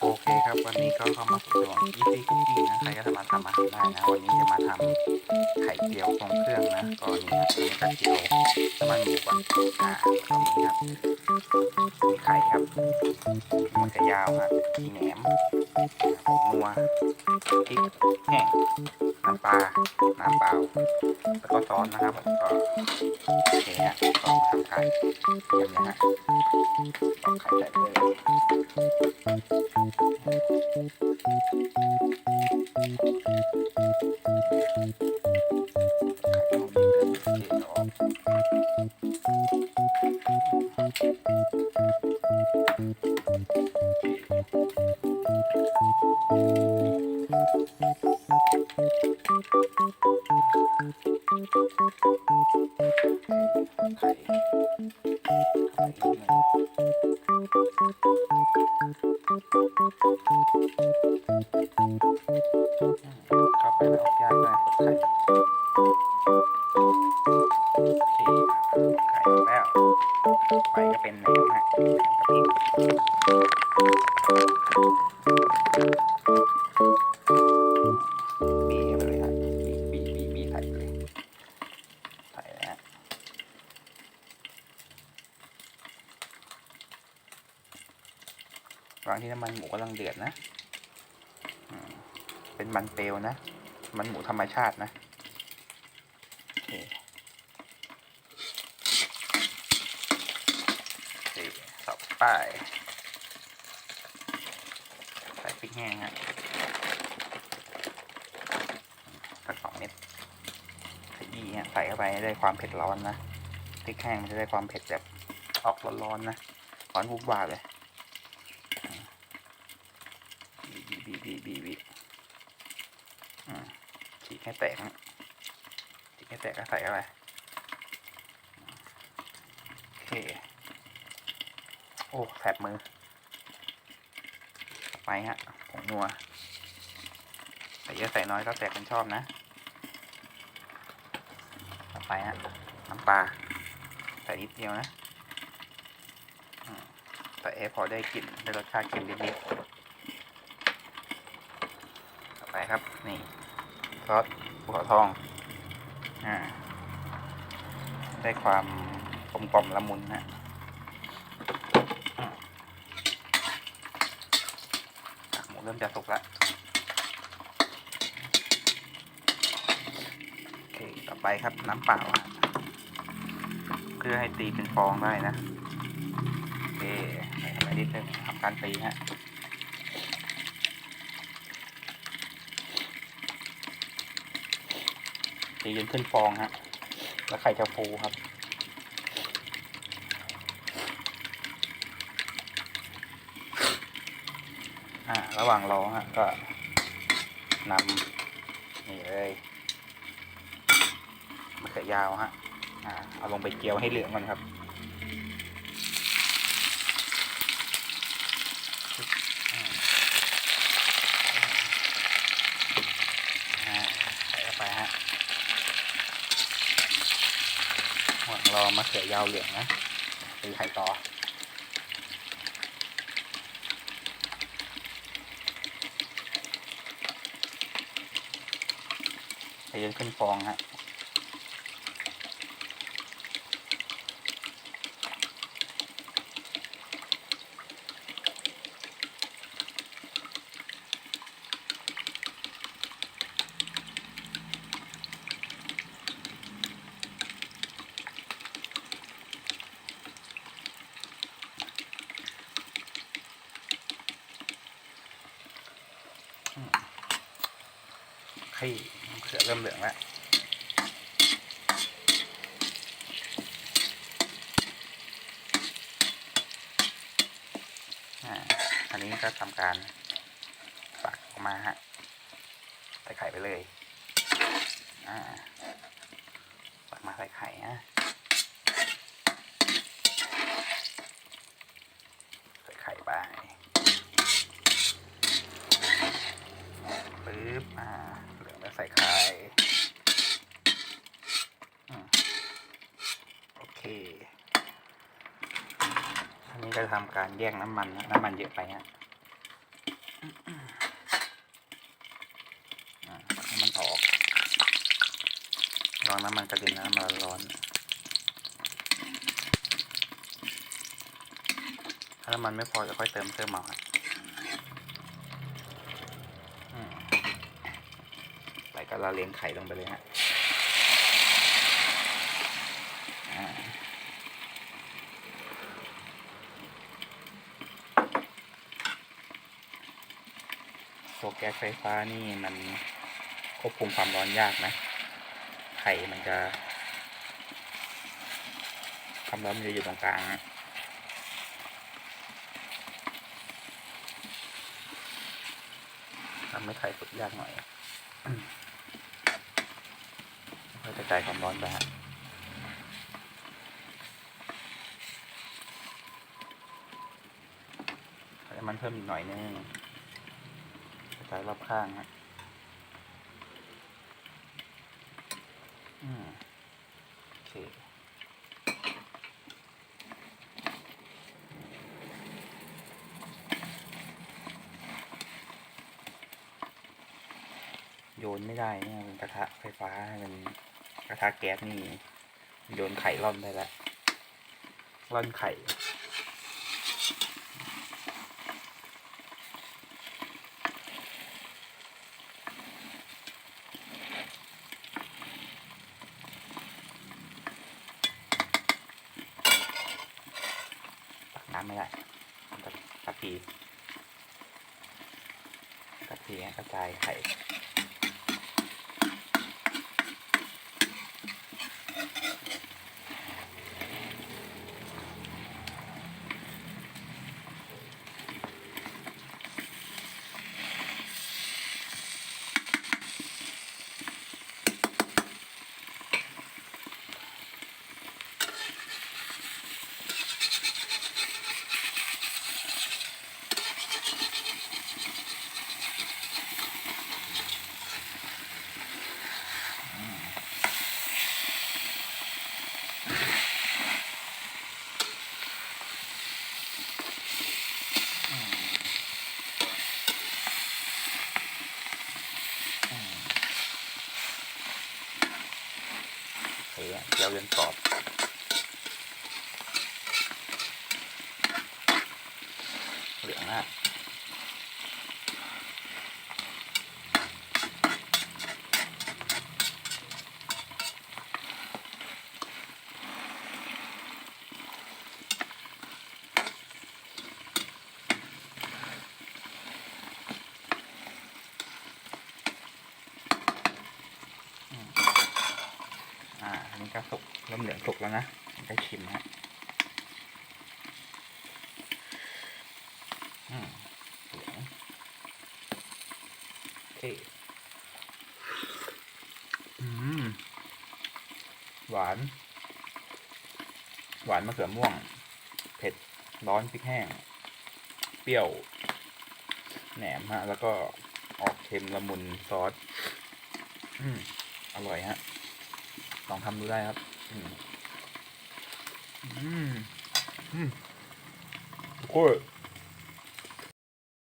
โอเคครับ วันนี้ก็เข้ามาสู่ช่วง Easy Cooking นะ ใครก็สามารถทำอาหารได้นะ วันนี้จะมาทำไข่เจียวทรงเครื่องนะก็นี่ครับมีกระเจียวน้ำมันหมูก่อนอ่าแล้วก็มีครับมีไข่ครับมันจะยาวฮะมีแหนมนัวพริกแห้งน้ำปลา น้ำเปล่า แล้วก็ซอสนะครับก็โอเคฮะก็ทำการเตรียมนะฮะไข่ใส่เลย Thank you. ไข่ไข่นิดนึงเข้าไปแล้วออกยากหน่อย ระหว่างที่น้ำมันหมูกำลังเดือดนะเป็นมันเปลวนะ มันหมูธรรมชาตินะโอเสับไปใส่พริกแห้งฮะสักสองเม็ดขยี้ฮะใส่เข้าไปให้ได้ความเผ็ดร้อนนะพริกแห้งมันจะได้ความเผ็ดแบบออกร้อนๆนะร้อนวุบวาบเลย บีบีบีฉีกให้แตกฉีกให้แตกก็ใส่เข้าไปโอเค โอ้แสบมือ ไปฮะผงนัวใส่เยอะใส่น้อยก็แตกเป็นชอบนะ ต่อไปฮะน้ำปลาใส่นิดเดียวนะอืมใส่เอพอได้กลิ่นได้รสชาติเค็มนิดๆ ต่อไปครับ นี่ซอสภูเขาทอง อ่า ได้ความกลมกล่อมละมุนนะหมูเริ่มจะสุกแล้วโอเค ต่อไปครับน้ำเปล่า เพื่อให้ตีเป็นฟองได้นะ โอเคใส่ไปนิดนึงทำการตีฮะ ตีจนขึ้นฟองฮะ แล้วไข่จะฟูครับ อ่า ระหว่างรอฮะ ก็นำนี่เลยมะเขือยาวฮะ อ่า เอาลงไปเจียวให้เหลืองก่อนครับอ่าใส่ไปฮะ หวัง รอมะเขือยาวเหลืองนะตีไข่ต่อใส่จนขึ้นฟองฮะ ให้มะเขือเริ่มเหลืองแล้วอ่าอันนี้ก็ทำการปักออกมาฮะใส่ไข่ไปเลย อ่าปักมาใส่ไข่นะใส่ไข่ไป ปึ๊บ อ่า เหลืองแล้วใส่ไข่อืมโอเค อันนี้ก็จะทำการแยกน้ำมันนะน้ำมันเยอะไปฮะอ่าให้มันออกลองน้ำมันกระเด็นนะมันร้อนถ้าน้ำมันไม่พอจะค่อยเติมเพิ่มเอาครับใส่กระลาเลียงไข่ลงไปเลยฮะ ตัวแก๊สไฟฟ้านี่มันควบคุมความร้อนยากนะ ไข่มันจะความร้อนมันจะอยู่ตรงกลางนะทำให้ไข่สุกยากหน่อยค่อกระจายความร้อนไปฮะใส่มันเพิ่มอีกหน่อยนึง กระจายรอบข้างฮะอืมโอเคโยนไม่ได้เนี่ยเป็นกระทะไฟฟ้าเป็นกระทะแก๊สนี่ โยนไข่ร่อนได้แล้วร่อนไข่ ตัก น้ำไม่ได้ต้องตักตักทีตักทีกระจายไข่ เคอะเจียวเรียนกรอบ เหลืองอะ อ่า อันนี้ ก็สุกเริ่มเหลืองสุกแล้วนะได้ชิมฮะอืมเหลืองโอเคอืมหวาน หวานมะเขือม่วง เผ็ดร้อนพริกแห้ง เปรี้ยว แหนมฮะ แล้วก็ออกเค็มละมุนซอส อืม อร่อยฮะ ลองทำดูได้ครับอืมอืมโคตร